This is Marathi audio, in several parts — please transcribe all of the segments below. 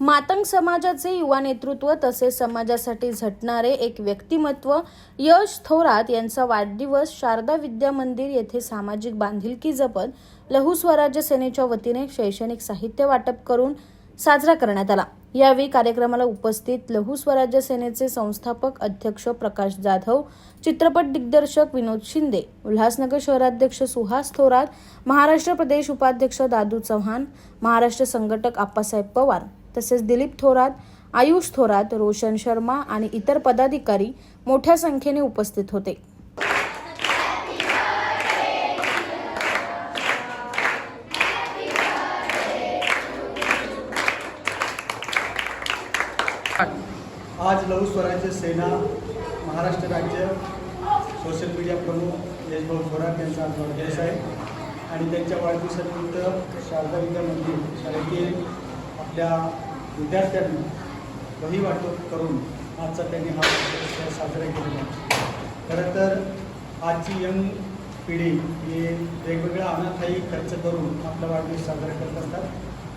मातंग समाजाचे युवा नेतृत्व तसेच समाजासाठी झटणारे एक व्यक्तिमत्व यश थोरात यांचा वाढदिवस शारदा विद्या मंदिर येथे सामाजिक बांधिलकी जपत लहू स्वराज्य सेनेच्या वतीने शैक्षणिक साहित्य वाटप करून साजरा करण्यात आला. यावेळी कार्यक्रमाला उपस्थित लहू स्वराज्य सेनेचे संस्थापक अध्यक्ष प्रकाश जाधव चित्रपट दिग्दर्शक विनोद शिंदे उल्हासनगर शहराध्यक्ष सुहास थोरात महाराष्ट्र प्रदेश उपाध्यक्ष दादू चव्हाण महाराष्ट्र संघटक आप्पासाहेब पवार तसेच दिलीप थोरात आयुष थोरात रोशन शर्मा आणि इतर पदाधिकारी मोठ्या संख्येने उपस्थित होते. आज लघु स्वराज्य सेना महाराष्ट्र राज्य सोशल मीडिया प्रमुख यशभाऊ थोरात यांचा आज वाढदिवस आहे. आणि त्यांच्या वाढदिवसानिमित्त शारदा विद्या मंदिर शाळेतील आपल्या विद्यार्थ्यांना वही वाटप करून आजचा त्यांनी हा वाढदिवस साजरा केलेला खरं तर आजची यंग पिढी हे वेगवेगळ्या अनाथाई खर्च करून आपला वाढदिवस साजरा करत असतात.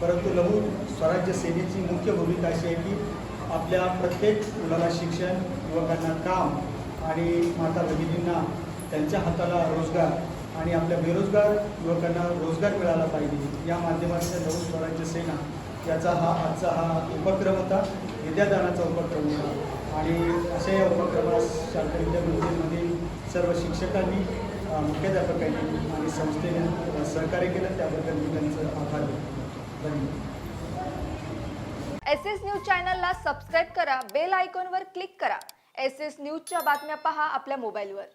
परंतु लघु स्वराज्य सेनेची मुख्य भूमिका अशी आहे की आपल्या प्रत्येक मुलाला शिक्षण युवकांना काम आणि माता भगिनींना त्यांच्या हाताला रोजगार आणि आपल्या बेरोजगार युवकांना रोजगार मिळाला पाहिजे या माध्यमातून लघु स्वराज्य सेना याचा हा आजचा हा उपक्रम होता. विद्यादानाचा उपक्रम होता. आणि अशा या उपक्रमास शाळा विद्या सर्व शिक्षकांनी मुख्याध्यापकांनी आणि संस्थेने सहकार्य केलं. त्याबद्दल मी त्यांचं आभार धन्यवाद. एस एस न्यूज चॅनलला सबस्क्राईब करा. बेल आयकॉनवर क्लिक करा. एस एस न्यूजच्या बातम्या पहा आपल्या मोबाईलवर.